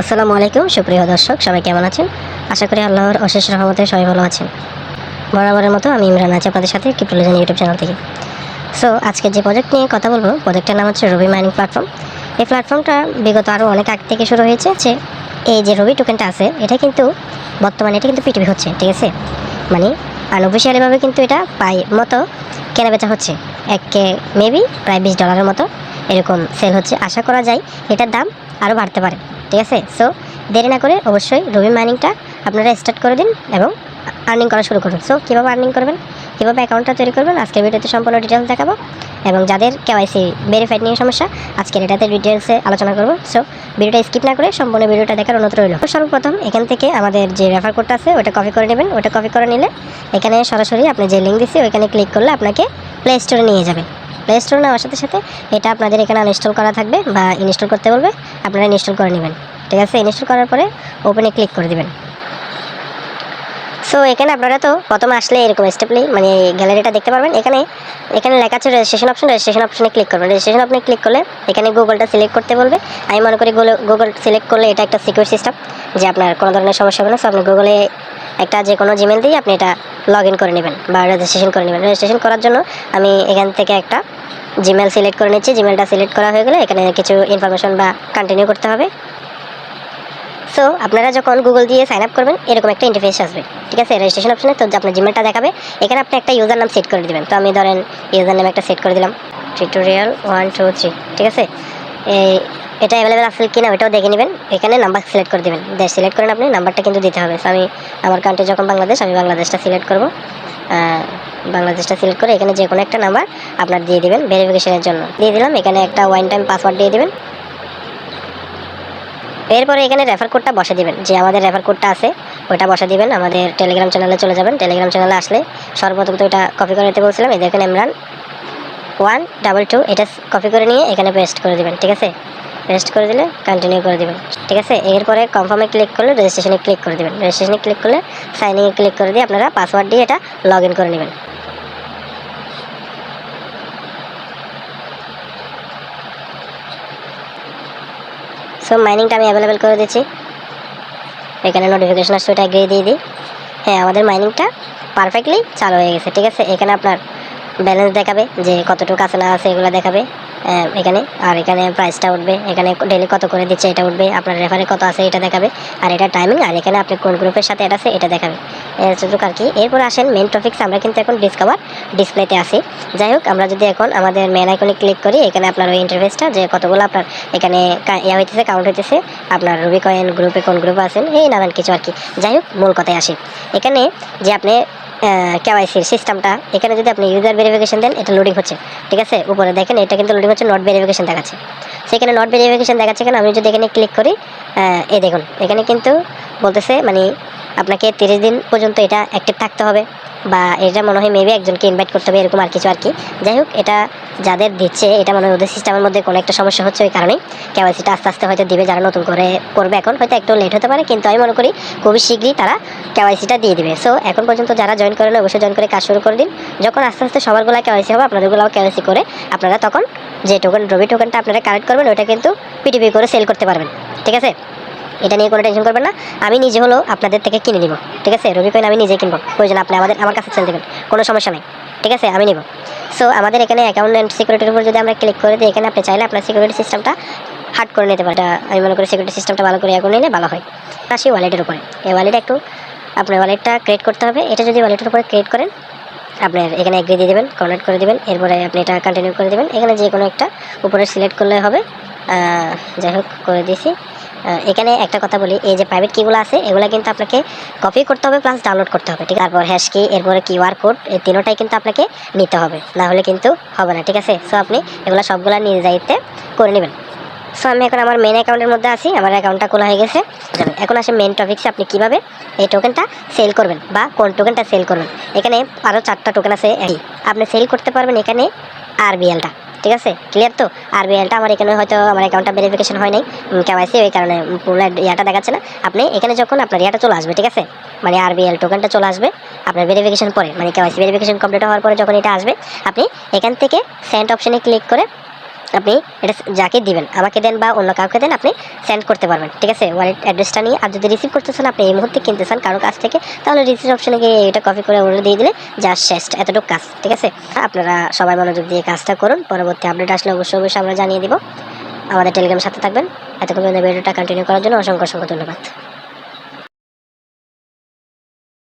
আসসালামু আলাইকুম, সুপ্রিয় দর্শক, সবাই কেমন আছেন? আশা করি আল্লাহর অশেষ রহমতে সবাই ভালো আছেন। বরাবরের মতো আমি ইমরান আছি আপনাদের সাথে ক্রিপ্টোলজন ইউটিউব চ্যানেল থেকে। সো আজকে যে প্রজেক্ট নিয়ে কথা বলব প্রজেক্টের নাম হচ্ছে রবি মাইনিং প্ল্যাটফর্ম এই প্ল্যাটফর্মটা বিগত আরও অনেক আগ থেকে শুরু হয়েছে যে, এই যে রবি টোকেনটা আছে, এটা কিন্তু বর্তমানে এটা কিন্তু পিটিভি হচ্ছে, ঠিক আছে? মানে আনঅফিসিয়ালিভাবে কিন্তু এটা পাই মতো কেনা বেচা হচ্ছে এককে মেবি প্রায় বিশ ডলারের মতো এরকম সেল হচ্ছে। আশা করা যায়, এটার দাম আরও বাড়তে পারে। ঠিক আছে? সো দেরি না করে অবশ্যই রবি মাইনিংটা আপনারা স্টার্ট করে দিন এবং আর্নিং করা শুরু করুন। সো কীভাবে আর্নিং করবেন? কীভাবে অ্যাকাউন্টটা তৈরি করবেন? আজকের ভিডিওতে সম্পূর্ণ ডিটেলস দেখাবো এবং যাদের কেওয়াইসি ভেরিফাইড নিয়ে সমস্যা, আজকের এটাতে ডিটেলসে আলোচনা করব। সো ভিডিওটা স্কিপ না করে সম্পূর্ণ ভিডিওটা দেখার অনুরোধ রইল। সর্বপ্রথম এখান থেকে আমাদের যে রেফার কোডটা আছে, ওটা কপি করে নেবেন। ওটা কপি করে নিলে এখানে সরাসরি আপনি যে লিঙ্ক দিচ্ছি ওইখানে ক্লিক করলে আপনাকে প্লে স্টোরে নিয়ে যাবে। প্লে স্টোরে নেওয়ার সাথে সাথে এটা আপনাদের এখানে আনইনস্টল করা থাকবে বা ইনস্টল করতে বলবে, আপনারা ইনস্টল করে নেবেন। ঠিক আছে? ইনস্টল করার পরে ওপেনে ক্লিক করে দিবেন। সো এখানে আপনারা তো প্রথমে আসলে এরকম স্টেপলি মানে গ্যালারিটা দেখতে পারবেন। এখানে এখানে লেখা আছে রেজিস্ট্রেশন অপশন রেজিস্ট্রেশন অপশনে ক্লিক করবেন। রেজিস্ট্রেশন অপশনে ক্লিক করলে এখানে গুগলটা সিলেক্ট করতে বলবে। আমি মনে করি গুগল সিলেক্ট করলে এটা একটা সিকিউর সিস্টেম যে আপনার কোনো ধরনের সমস্যা হবে না। সো আপনি গুগলে একটা যে কোনো জিমেল দিয়ে আপনি এটা লগ ইন করে নেবেন বা রেজিস্ট্রেশন করে নেবেন। রেজিস্ট্রেশন করার জন্য আমি এখান থেকে একটা জিমেল সিলেক্ট করে নিচ্ছি। জিমেলটা সিলেক্ট করা হয়ে গেলে এখানে কিছু ইনফরমেশন বা কন্টিনিউ করতে হবে। সো আপনারা যখন গুগল দিয়ে সাইন আপ করবেন, এরকম একটা ইন্টারফেস আসবে। ঠিক আছে? রেজিস্ট্রেশন অপশনে তো আপনার জিমেলটা দেখাবে। এখানে আপনি একটা ইউজার নাম সেট করে দেবেন। তো আমি ধরেন ইউজার নাম একটা সেট করে দিলাম। টিউটোরিয়াল ওয়ান টু থ্রি ঠিক আছে? এটা অ্যাভেলেবেল আছে কিনা ওটাও দেখে নেবেন। এখানে নাম্বার সিলেক্ট করে দেবেন। দেশ সিলেক্ট করেন আপনি নাম্বারটা কিন্তু দিতে হবে। আমি, আমার কান্ট্রি যখন বাংলাদেশ, আমি বাংলাদেশটা সিলেক্ট করব। বাংলাদেশটা সিলেক্ট করে এখানে যে কোনো একটা নাম্বার আপনার দিয়ে দেবেন ভেরিফিকেশনের জন্য। দিয়ে দিলাম, এখানে একটা ওয়ান টাইম পাসওয়ার্ড দিয়ে দেবেন। এরপরে এখানে রেফার কোডটা বসে দিবেন। যে আমাদের রেফার কোডটা আছে, ওইটা বসে দিবেন। আমাদের টেলিগ্রাম চ্যানেলে চলে যাবেন। টেলিগ্রাম চ্যানেলে আসলে সর্বপ্রথম তো ওইটা কপি করে নিতে বলছিলাম। এই দেখেন ইমরান ওয়ান, ডাবল টু, এটা কপি করে নিয়ে এখানে পেস্ট করে দেবেন, ঠিক আছে? পেস্ট করে দিলে কন্টিনিউ করে দেবেন, ঠিক আছে? এরপরে কনফার্মে ক্লিক করলে রেজিস্ট্রেশনে ক্লিক করে দেবেন। রেজিস্ট্রেশনে ক্লিক করলে সাইনিংয়ে ক্লিক করে দিয়ে আপনারা পাসওয়ার্ড দিয়ে এটা লগ করে নেবেন। সো মাইনিংটা আমি অ্যাভেলেবেল করে দিচ্ছি। এখানে নোটিফিকেশন আসছে ওটা এগিয়ে দিয়ে দিই। হ্যাঁ আমাদের মাইনিংটা পারফেক্টলি চালু হয়ে গেছে, ঠিক আছে? এখানে আপনার ব্যালেন্স দেখাবে যে কতটুকু আছে না আছে এগুলো দেখাবে। এখানে। আর এখানে প্রাইসটা উঠবে। এখানে ডেলি কত করে দিচ্ছে এটা উঠবে। আপনার রেফারে কত আছে এটা দেখাবে। আর এটা টাইমিং আর এখানে আপনি কোন গ্রুপের সাথে এটা আছে এটা দেখাবে। এতটুকু আর কি। এরপর আসেন মেন টপিক্স আমরা কিন্তু এখন ডিসকভার ডিসপ্লেতে আসি যাই হোক, আমরা যদি এখন আমাদের মেন আইকনে ক্লিক করি, এখানে আপনার ওই ইন্টারফেসটা যে কতগুলো আপনার এখানে ইয়া হইতেছে কাউন্ট হইতেছে, আপনার রুবি কয়েন গ্রুপে কোন গ্রুপে আছেন, এই নানান কিছু আর কি। যাই হোক, মূল কথায় আসি। এখানে যে আপনি কেওয়াইসির সিস্টেমটা এখানে যদি আপনি ইউজার ভেরিফিকেশন দেন, এটা লোডিং হচ্ছে। ঠিক আছে? উপরে দেখেন, এটা কিন্তু লোডিং হচ্ছে নট ভেরিফিকেশন দেখাচ্ছে। সেখানে নট ভেরিফিকেশন দেখাচ্ছে কেন? আমি যদি এখানে ক্লিক করি এই দেখুন, এখানে কিন্তু বলতেছে মানে আপনাকে তিরিশ দিন পর্যন্ত এটা অ্যাক্টিভ থাকতে হবে বা এটা মনে হয় মেবি একজনকে ইনভাইট করতে হবে, এরকম আর কিছু আর কি। যাই হোক, এটা যাদের দিচ্ছে, এটা মনে হয় ওদের সিস্টেমের মধ্যে কোনো একটা সমস্যা হচ্ছে ওই কারণেই কেওয়াইসিটা আস্তে আস্তে হয়তো দিবে, যারা নতুন করে করবে এখন, হয়তো একটু লেট হতে পারে, কিন্তু আমি মনে করি খুবই শীঘ্রই তারা কেওয়াইসিটা দিয়ে দিবে। সো এখন পর্যন্ত যারা জয়েন করেন অবশ্যই জয়েন করে কাজ শুরু করে দিন। যখন আস্তে আস্তে সবারগুলো কেওয়াইসি হবে, আপনাদেরগুলোও কেওয়াইসি করে আপনারা তখন যে টোকেন রবি টোকেনটা আপনারা কালেক্ট করবেন ওটা কিন্তু পিটিপি করে সেল করতে পারবেন। ঠিক আছে? এটা নিয়ে কোনো টেনশন করবেন না। আমি নিজে হলেও আপনাদের থেকে কিনে নিব। ঠিক আছে? রবি কয়েন আমি নিজে কিনবো। প্রয়োজন আপনি আমাদের, আমার কাছে সেল দেবেন। কোনো সমস্যা নেই। ঠিক আছে? আমি নিব। সো আমাদের এখানে অ্যাকাউন্ট অ্যান্ড সিকিউরিটির উপর যদি আমরা ক্লিক করে দিই, এখানে আপনি চাইলে আপনার সিকিউরিটি সিস্টেমটা হার্ড করে নিতে পারেন। আমি মনে করি সিকিউরিটি সিস্টেমটা ভালো করে এখন নিলে ভালো হয়। আসি ওয়ালেটের উপরে। এই ওয়ালেট একটু, আপনার ওয়ালেটটা ক্রিয়েট করতে হবে। এটা যদি ওয়ালেটের উপরে ক্রিয়েট করেন আপনার এখানে এগ্রি দিয়ে দেবেন কনভার্ট করে দেবেন, এরপরে আপনি এটা কন্টিনিউ করে দেবেন। এখানে যে কোনো একটা উপরে সিলেক্ট করলে হবে। যাই হোক, করে দিয়েছি। এখানে একটা কথা বলি, এই যে প্রাইভেট কিগুলো আছে, এগুলো কিন্তু আপনাকে কপি করতে হবে প্লাস ডাউনলোড করতে হবে, ঠিক তারপর হ্যাশ কি এরপরে কিউআর কোড এই তিনোটাই কিন্তু আপনাকে নিতে হবে। না হলে কিন্তু হবে না, ঠিক আছে? সো আপনি এগুলো সবগুলো নিজ দায়িত্বে করে নেবেন। সো আমি এখন আমার মেন অ্যাকাউন্টের মধ্যে আছি, আমার অ্যাকাউন্টটা খোলা হয়ে গেছে। এখন আসে মেন টপিক্সে আপনি কীভাবে এই টোকেনটা সেল করবেন বা কোন টোকেনটা সেল করবেন। এখানে আরও চারটা টোকেন আছে। আপনি সেল করতে পারবেন এখানে আরবিএলটা ঠিক আছে? ক্লিয়ার তো? আর আরবিএলটা আমার এখানে হয়তো আমার অ্যাকাউন্টটা ভেরিফিকেশন হয় নাই কেওয়াইসি ওই কারণে পুরো ইয়াটা দেখাচ্ছে না। আপনি এখানে যখন আপনার ইয়াটা চলে আসবে, ঠিক আছে? মানে আর আরবিএল টোকেনটা চলে আসবে, আপনার ভেরিফিকেশন পরে মানে কেওয়াইসি ভেরিফিকেশন কমপ্লিট হওয়ার পরে যখন এটা আসবে, আপনি এখান থেকে সেন্ট অপশানে ক্লিক করে আপনি এটা যাকে দিবেন, আমাকে দেন বা অন্য কাউকে দেন, আপনি সেন্ড করতে পারবেন, ঠিক আছে? ওয়ালেট অ্যাড্রেসটা নিয়ে, আর যদি রিসিভ করতে চান, আপনি এই মুহূর্তে কিনতে চান কারও কাছ থেকে, তাহলে রিসিভ অপশনে গিয়ে এটা কপি করে অর্ডার দিয়ে দিলে যা শেষ, এতটুকু কাজ, ঠিক আছে? আপনারা সবাই মনোযোগ দিয়ে কাজটা করুন, পরবর্তী আপডেট আসলে অবশ্যই অবশ্যই আমরা জানিয়ে দিব। আমাদের টেলিগ্রামের সাথে থাকবেন। এতক্ষণ ভিডিওটা কন্টিনিউ করার জন্য অসংখ্য অসংখ্য ধন্যবাদ।